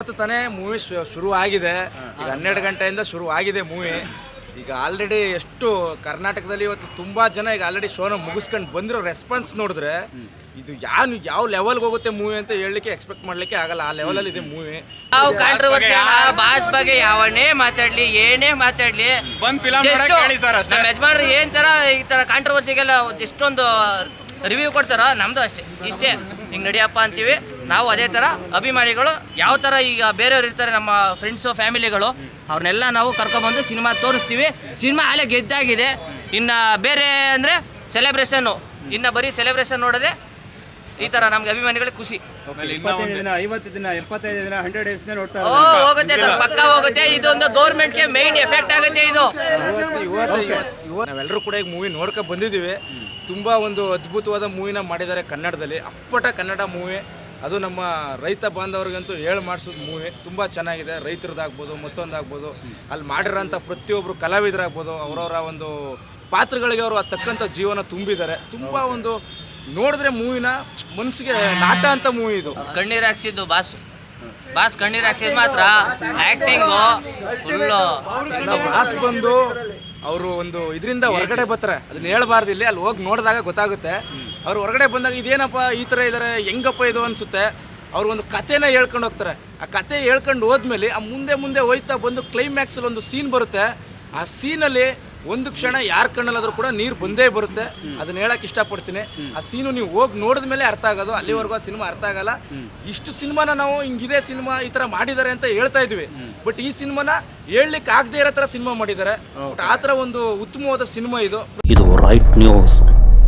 ಇವತ್ತು ತಾನೇ ಮೂವಿ ಶುರು ಆಗಿದೆ ಈಗ ಹನ್ನೆರಡು ಗಂಟೆಯಿಂದ ಶುರು ಆಗಿದೆ ಮೂವಿ ಈಗ ಆಲ್ರೆಡಿ ಎಷ್ಟು ಕರ್ನಾಟಕದಲ್ಲಿ ಇವತ್ತು ತುಂಬಾ ಜನ ಈಗ ಆಲ್ರೆಡಿ ಶೋನ ಮುಗಿಸ್ಕೊಂಡು ಬಂದಿರೋ ರೆಸ್ಪಾನ್ಸ್ ನೋಡಿದ್ರೆ ಇದು ಯಾವ ಯಾವ ಲೆವೆಲ್ಗೆ ಹೋಗುತ್ತೆ ಮೂವಿ ಅಂತ ಹೇಳಲಿಕ್ಕೆ ಎಕ್ಸ್ಪೆಕ್ಟ್ ಮಾಡ್ಲಿಕ್ಕೆ ಆಗಲ್ಲ. ಆ ಲೆವೆಲಲ್ಲಿ ಇದೆ ಮೂವಿ ನಾವು ಕಾಂಟ್ರವರ್ಸಿ ಬಾಸ್ ಬಗ್ಗೆ ಯಾವನ್ನೇ ಮಾತಾಡ್ಲಿ ಏನೇ ಮಾತಾಡ್ಲಿ. ಬಂದ್ ಫಿಲಂ just ಹೇಳಿ ಸರ್ ಅಷ್ಟೇ. ನಮ್ಮ ಯಜಮಾನ್ರು ಏನ್ ತರ ಈ ತರ ಕಾಂಟ್ರವರ್ಸಿಗೆಲ್ಲ ಎಷ್ಟೊಂದು ರಿವ್ಯೂ ಕೊಡ್ತಾರೋ ನಮ್ದು ಅಷ್ಟೇ. ಇಷ್ಟೇ. ಹಿಂಗ್ ನಡಿಯಪ್ಪ ಅಂತೀವಿ. ನಾವು ಅದೇ ಥರ ಅಭಿಮಾನಿಗಳು ಯಾವ ಥರ ಈಗ ಬೇರೆಯವ್ರು ಇರ್ತಾರೆ ನಮ್ಮ ಫ್ರೆಂಡ್ಸು ಫ್ಯಾಮಿಲಿಗಳು ಅವ್ರನ್ನೆಲ್ಲ ನಾವು ಕರ್ಕೊಬಂದು ಸಿನಿಮಾ ತೋರಿಸ್ತೀವಿ. ಸಿನಿಮಾ ಅಲ್ಲೇ ಗೆದ್ದಾಗಿದೆ. ಇನ್ನು ಬೇರೆ ಅಂದರೆ ಸೆಲೆಬ್ರೇಷನ್ನು ಇನ್ನು ಬರೀ ಸೆಲೆಬ್ರೇಷನ್ ನೋಡೋದೇ ಈ ತರ ನಮ್ಗೆ ಅಭಿಮಾನಿಗಳಿಗೆ ಖುಷಿ. ಇಪ್ಪತ್ತೈದು ದಿನ ಐವತ್ತು ದಿನ ಎಪ್ಪತ್ತೈದು ದಿನ ಹಂಡ್ರೆಡ್ ಡೇಸ್ ನೋಡ್ತಾ ಓ ಹೋಗುತ್ತೆ ಸರ್ ಪಕ್ಕ ಹೋಗುತ್ತೆ. ಇದೊಂದು ಗೌರ್ಮೆಂಟ್ಗೆ ಮೈನ್ ಎಫೆಕ್ಟ್ ಆಗುತ್ತೆ ಇದು. ನಾವೆಲ್ಲರೂ ಕೂಡ ಈಗ ಮೂವಿ ನೋಡ್ಕೊ ಬಂದಿದ್ದೀವಿ. ತುಂಬ ಒಂದು ಅದ್ಭುತವಾದ ಮೂವಿನ ಮಾಡಿದ್ದಾರೆ ಕನ್ನಡದಲ್ಲಿ. ಅಪ್ಪಟ ಕನ್ನಡ ಮೂವಿ ಅದು ನಮ್ಮ ರೈತ ಬಾಂಧವ್ರಿಗಂತೂ ಹೇಳಿ ಮಾಡಿಸೋದು ಮೂವಿ. ತುಂಬ ಚೆನ್ನಾಗಿದೆ. ರೈತರದ್ದಾಗ್ಬೋದು ಮತ್ತೊಂದಾಗ್ಬೋದು. ಅಲ್ಲಿ ಮಾಡಿರೋಂಥ ಪ್ರತಿಯೊಬ್ಬರು ಕಲಾವಿದರಾಗ್ಬೋದು ಅವರವರ ಒಂದು ಪಾತ್ರಗಳಿಗೆ ಅವರು ತಕ್ಕಂಥ ಜೀವನ ತುಂಬಿದ್ದಾರೆ. ತುಂಬ ಒಂದು ನೋಡಿದ್ರೆ ಮೂವಿನ ಮನಸ್ಸಿಗೆ ನಾಟ ಅಂತ ಮೂವಿ ಇದು. ಕಣ್ಣೀರ್ ಹಾಕ್ಸಿದ್ದು ಬಾಸ್. ಬಾಸ್ ಕಣ್ಣೀರ್ ಹಾಕ್ಸಿದ್ ಮಾತ್ರ ಆ್ಯಕ್ಟಿಂಗು ಫುಲ್ಲು ಬಾಸ್ ಬಂದು ಅವರು ಒಂದು ಇದರಿಂದ ಹೊರಗಡೆ ಬರ್ತಾರೆ. ಅದನ್ನ ಹೇಳ್ಬಾರ್ದು ಇಲ್ಲಿ ಅಲ್ಲಿ ಹೋಗಿ ನೋಡಿದಾಗ ಗೊತ್ತಾಗುತ್ತೆ. ಅವ್ರು ಹೊರಗಡೆ ಬಂದಾಗ ಇದೇನಪ್ಪ ಈ ಥರ ಇದ್ದಾರೆ ಹೆಂಗಪ್ಪ ಇದು ಅನಿಸುತ್ತೆ. ಅವ್ರು ಒಂದು ಕಥೆನ ಹೇಳ್ಕೊಂಡು ಹೋಗ್ತಾರೆ. ಆ ಕತೆ ಹೇಳ್ಕೊಂಡು ಹೋದ್ಮೇಲೆ ಆ ಮುಂದೆ ಮುಂದೆ ಹೋಯ್ತಾ ಬಂದು ಕ್ಲೈಮ್ಯಾಕ್ಸಲ್ಲಿ ಒಂದು ಸೀನ್ ಬರುತ್ತೆ. ಆ ಸೀನಲ್ಲಿ ಒಂದು ಕ್ಷಣ ಯಾರ ಕಣ್ಣಲ್ಲಾದ್ರೂ ಕೂಡ ನೀರು ಬಂದೇ ಬರುತ್ತೆ. ಅದನ್ನ ಹೇಳಕ್ ಇಷ್ಟಪಡ್ತೀನಿ. ಆ ಸೀನು ನೀವು ಹೋಗಿ ನೋಡಿದ ಮೇಲೆ ಅರ್ಥ ಆಗೋದು. ಅಲ್ಲಿವರೆಗೂ ಆ ಸಿನಿಮಾ ಅರ್ಥ ಆಗಲ್ಲ. ಇಷ್ಟು ಸಿನಿಮಾನ ನಾವು ಹಿಂಗಿದೆ ಸಿನಿಮಾ ಈ ತರ ಮಾಡಿದ್ದಾರೆ ಅಂತ ಹೇಳ್ತಾ ಇದ್ವಿ. ಬಟ್ ಈ ಸಿನಿಮಾನ ಹೇಳಲಿಕ್ಕೆ ಆಗದೆ ಇರೋ ತರ ಸಿನಿಮಾ ಮಾಡಿದ್ದಾರೆ. ಬಟ್ ಆ ಥರ ಒಂದು ಉತ್ತಮವಾದ ಸಿನಿಮಾ ಇದು. ಇದು ರೈಟ್ ನ್ಯೂಸ್